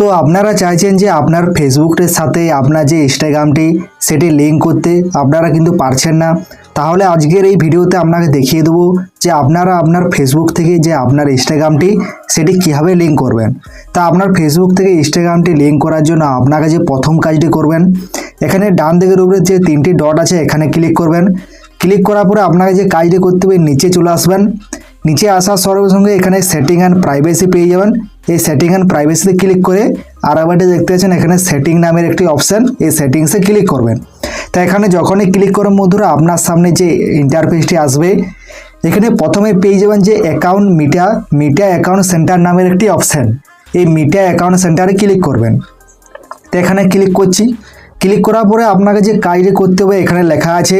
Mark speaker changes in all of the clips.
Speaker 1: তো আপনারা চাইছেন যে আপনার ফেসবুকের সাথে আপনার যে ইনস্টাগ্রামটি, সেটি লিঙ্ক করতে, আপনারা কিন্তু পারছেন না। তাহলে আজকের এই ভিডিওতে আপনাকে দেখিয়ে দেবো যে আপনারা আপনার ফেসবুক থেকে যে আপনার ইনস্টাগ্রামটি, সেটি কীভাবে লিঙ্ক করবেন। তা আপনার ফেসবুক থেকে ইনস্টাগ্রামটি লিঙ্ক করার জন্য আপনাকে যে প্রথম কাজটি করবেন, এখানে ডান দিকের উপরে যে তিনটি ডট আছে, এখানে ক্লিক করবেন। ক্লিক করার পরে আপনাকে যে কাজটি করতে হবে, নিচে চলে আসবেন। নিচে আসার সঙ্গে সঙ্গে এখানে সেটিং অ্যান্ড প্রাইভেসি পেয়ে যাবেন। এই সেটিং অ্যান্ড প্রাইভেসিতে ক্লিক করে আর একবারটি দেখতে পাচ্ছেন, এখানে সেটিং নামের একটি অপশান এই সেটিংসে ক্লিক করবেন। তা এখানে যখনই ক্লিক করেন বন্ধুরা, আপনার সামনে যে ইন্টারফেসটি আসবে, এখানে প্রথমে পেয়ে যাবেন যে account Meta Meta account centre নামের একটি অপশান এই মিটা অ্যাকাউন্ট সেন্টারে ক্লিক করবেন। তো এখানে ক্লিক করছি। ক্লিক করার পরে আপনাকে যে কাজটি করতে হবে, এখানে লেখা আছে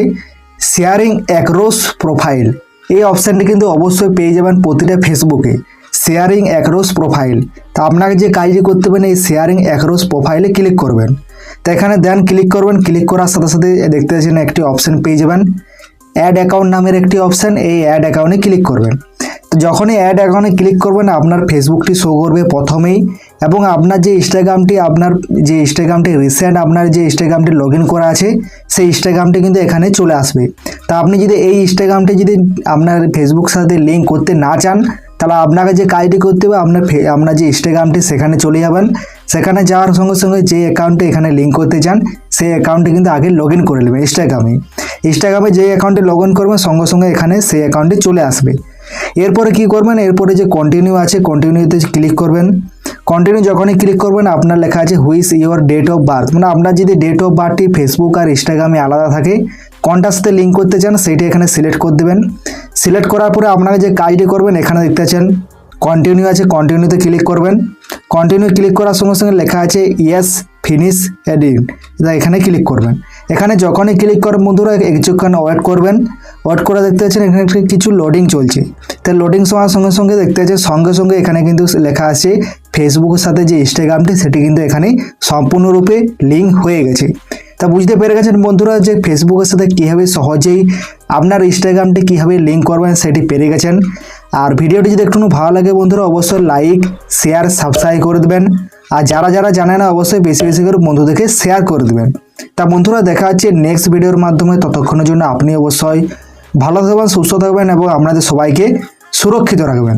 Speaker 1: শেয়ারিং অ্যাক্রোস প্রোফাইল এই অপশানটি কিন্তু অবশ্যই পেয়ে যাবেন প্রতিটা ফেসবুকে শেয়ারিং অ্যাক্রোস প্রোফাইল তা আপনাকে যে কাজটি করতে হবে এই শেয়ারিং অ্যাক্রোস প্রোফাইলে ক্লিক করবেন। তো এখানে দেন ক্লিক করবেন। ক্লিক করার সাথে সাথে দেখতে পাচ্ছেন একটি অপশান পেয়ে যাবেন। অ্যাড অ্যাকাউন্ট নামের একটি অপশান এই অ্যাড অ্যাকাউন্টে ক্লিক করবেন। তো যখনই অ্যাড অ্যাকাউন্টে ক্লিক করবেন, আপনার ফেসবুকটি শো করবে প্রথমেই এবং আপনার যে ইনস্টাগ্রামটি আপনার যে ইনস্টাগ্রামটি রিসেন্ট আপনার যে ইনস্টাগ্রামটি লগ করা আছে, সেই ইনস্টাগ্রামটি কিন্তু এখানে চলে আসবে। তা আপনি যদি এই ইনস্টাগ্রামটি যদি আপনার ফেসবুক সাথে লিঙ্ক করতে না চান, তাহলে আপনাকে যে কাজটি করতে হবে, আপনার আপনার যে ইনস্টাগ্রামটি সেখানে চলে যাবেন। সেখানে যাওয়ার সঙ্গে সঙ্গে যে অ্যাকাউন্টে এখানে লিঙ্ক করতে চান, সেই অ্যাকাউন্টে কিন্তু আগে লগ ইন করে নেবেন ইনস্টাগ্রামে ইনস্টাগ্রামে যে অ্যাকাউন্টে লগ ইন করবেন, সঙ্গে সঙ্গে এখানে সেই অ্যাকাউন্টে চলে আসবে। এরপরে কি করবেন? এরপরে যে কন্টিনিউ আছে কন্টিনিউতে ক্লিক করবেন। কন্টিনিউ যখনই ক্লিক করবেন, আপনার লেখা আছে হুইস ইওর ডেট অফ বার্থ মানে আপনার যদি ডেট অফ বার্থটি ফেসবুক আর ইনস্টাগ্রামে আলাদা থাকে কোনটার সাথে লিঙ্ক করতে চান, সেইটি এখানে সিলেক্ট করে দেবেন। সিলেক্ট করার পরে আপনারা যে কাজটি করবেন, এখানে দেখতে পাচ্ছেন কন্টিনিউ আছে কন্টিনিউতে ক্লিক করবেন। কন্টিনিউ ক্লিক করার সঙ্গে সঙ্গে লেখা আছে ইয়েস ফিনিশ এডিট এখানে ক্লিক করবেন। এখানে যখনই ক্লিক করেন বন্ধুরা, কিছুক্ষণ ওয়েট করবেন। ওয়েট করে দেখতে পাচ্ছেন, এখানে কিছু লোডিং চলছে। তাই লোডিং সময়ের সঙ্গে সঙ্গে দেখতে পাচ্ছেন, সঙ্গে সঙ্গে এখানে কিন্তু লেখা আছে ফেসবুকের সাথে যে ইনস্টাগ্রামটি সেটি কিন্তু এখানে সম্পূর্ণরূপে লিঙ্ক হয়ে গেছে। তা বুঝতে পেরে গেছেন বন্ধুরা যে ফেসবুকের সাথে কীভাবে সহজেই আপনার ইনস্টাগ্রামটি কীভাবে লিঙ্ক করবেন সেটি পেরে গেছেন। আর ভিডিওটি যদি একটু ভালো লাগে বন্ধুরা, অবশ্যই লাইক শেয়ার সাবস্ক্রাইব করে দেবেন। আর যারা যারা জানে না, অবশ্যই বেশি বেশি করে বন্ধুদেরকে শেয়ার করে দেবেন। তা বন্ধুরা, দেখা হচ্ছে নেক্সট ভিডিওর মাধ্যমে। ততক্ষণের জন্য আপনি অবশ্যই ভালো থাকবেন, সুস্থ থাকবেন এবং আপনাদের সবাইকে সুরক্ষিত রাখবেন।